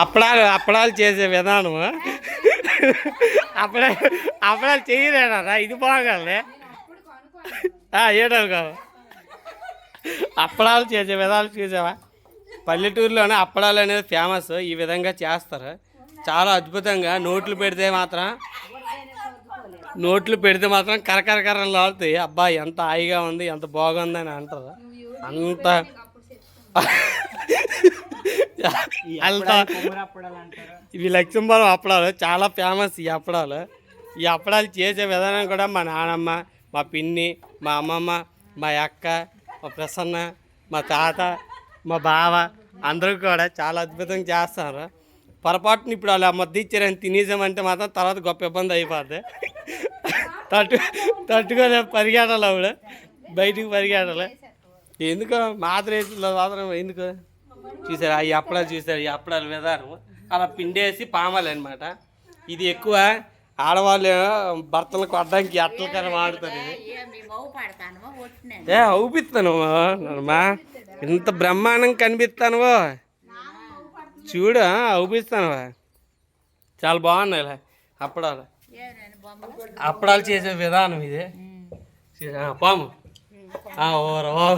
అప్పడాలు అప్పడాలు చేసే విధానం. అప్పుడ అప్పడాలు చేయలేనారా ఇది బాగాలే. ఏడాది కాదు. అప్పడాలు చేసే విధాలు చూసావా? పల్లెటూరులోనే అప్పడాలు అనేది ఫేమస్ ఈ విధంగా చేస్తారు. చాలా అద్భుతంగా. నోట్లు పెడితే మాత్రం నోట్లు పెడితే మాత్రం కరకరకరం లాగుతాయి. అబ్బా ఎంత హాయిగా ఉంది ఎంత బాగుందని అంటారు. అంత ఇవి లక్ష్మీపురం అప్పడాలు చాలా ఫేమస్ ఈ అప్పడాలు. ఈ అప్పడాలు చేసే విధానం కూడా మా నాన్నమ్మ మా పిన్ని మా అమ్మమ్మ మా అక్క మా ప్రసన్న మా తాత మా బావ అందరూ కూడా చాలా అద్భుతంగా చేస్తారు. పొరపాటున ఇప్పుడు అలా ముద్ద ఇచ్చారని తినేసామంటే మాత్రం తర్వాత గొప్ప ఇబ్బంది అయిపోద్ది. తట్టు తట్టుకొని పరిగెట్టాలి ఆవిడ. బయటికి పరిగెట్టాలి. ఎందుకు? మాత్రం మాత్రం ఎందుకు? చూసారు? ఈ అప్పడాలు చూసారు? ఈ అప్పడాల విధానం. అలా పిండేసి పామాలి అనమాట ఇది ఎక్కువ ఆడవాళ్ళు భర్తలు కొట్టడానికి మీ మవ్వు పడతాను ఒట్టినే ఏ అవుపిస్తాను నమ్మా ఇంత బ్రహ్మాండం కనిపిస్తాను చూడు అవుపిస్తాను చాలా బాగున్నాయి అప్పడాలు. అప్పడాలు చేసే విధానం ఇది. పాము. ఓర ఆ,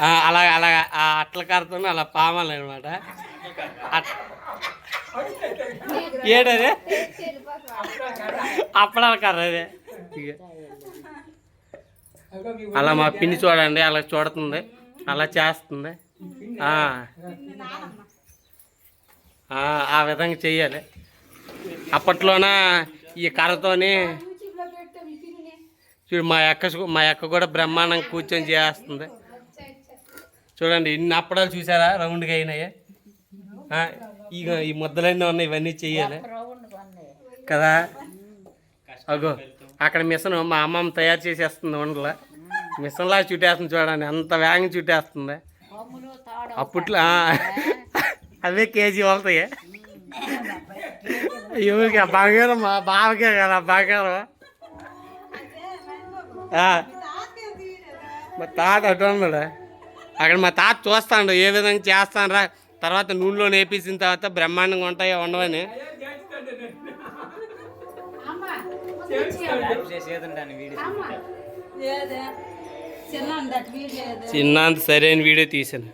అలాగ అలాగ ఆ అట్ల కరతో అలా పామాలి అనమాట ఏడదే అప్పడాల కర్ర అదే. ఇక. అలా మా పిన్ని చూడండి అలా చూడుతుంది అలా చేస్తుంది. ఆ. విధంగా చెయ్యాలి. అప్పట్లోన ఈ కర్రతోని చూడు మా అక్క మా అక్క కూడా బ్రహ్మాండంగా కూర్చొని చేస్తుంది. చూడండి ఇన్ని అప్పడాలు చూసారా? రౌండ్గా అయినాయి. ఇక ఈ ముద్దలన్నీ ఉన్నాయి ఇవన్నీ చెయ్యాలి. కదా? అగో అక్కడ మిషన్ మా అమ్మమ్మ తయారు చేసేస్తుంది వండల మిషన్లా చుట్టేస్తుంది చూడండి అంత వేగంగా చుట్టేస్తుంది. అప్పట్లో అదే అవే కేజీ అవుతాయి ఎవరికి బంగారం మా బావకే కదా బంగారం. మా తాత అటు ఉన్నాడా. అక్కడ మా తాత చూస్తాడు ఏ విధంగా చేస్తానరా? తర్వాత నూనెలో నేపేసిన తర్వాత బ్రహ్మాండంగా ఉంటాయో ఉండవని. చిన్న సరైన వీడియో తీసాను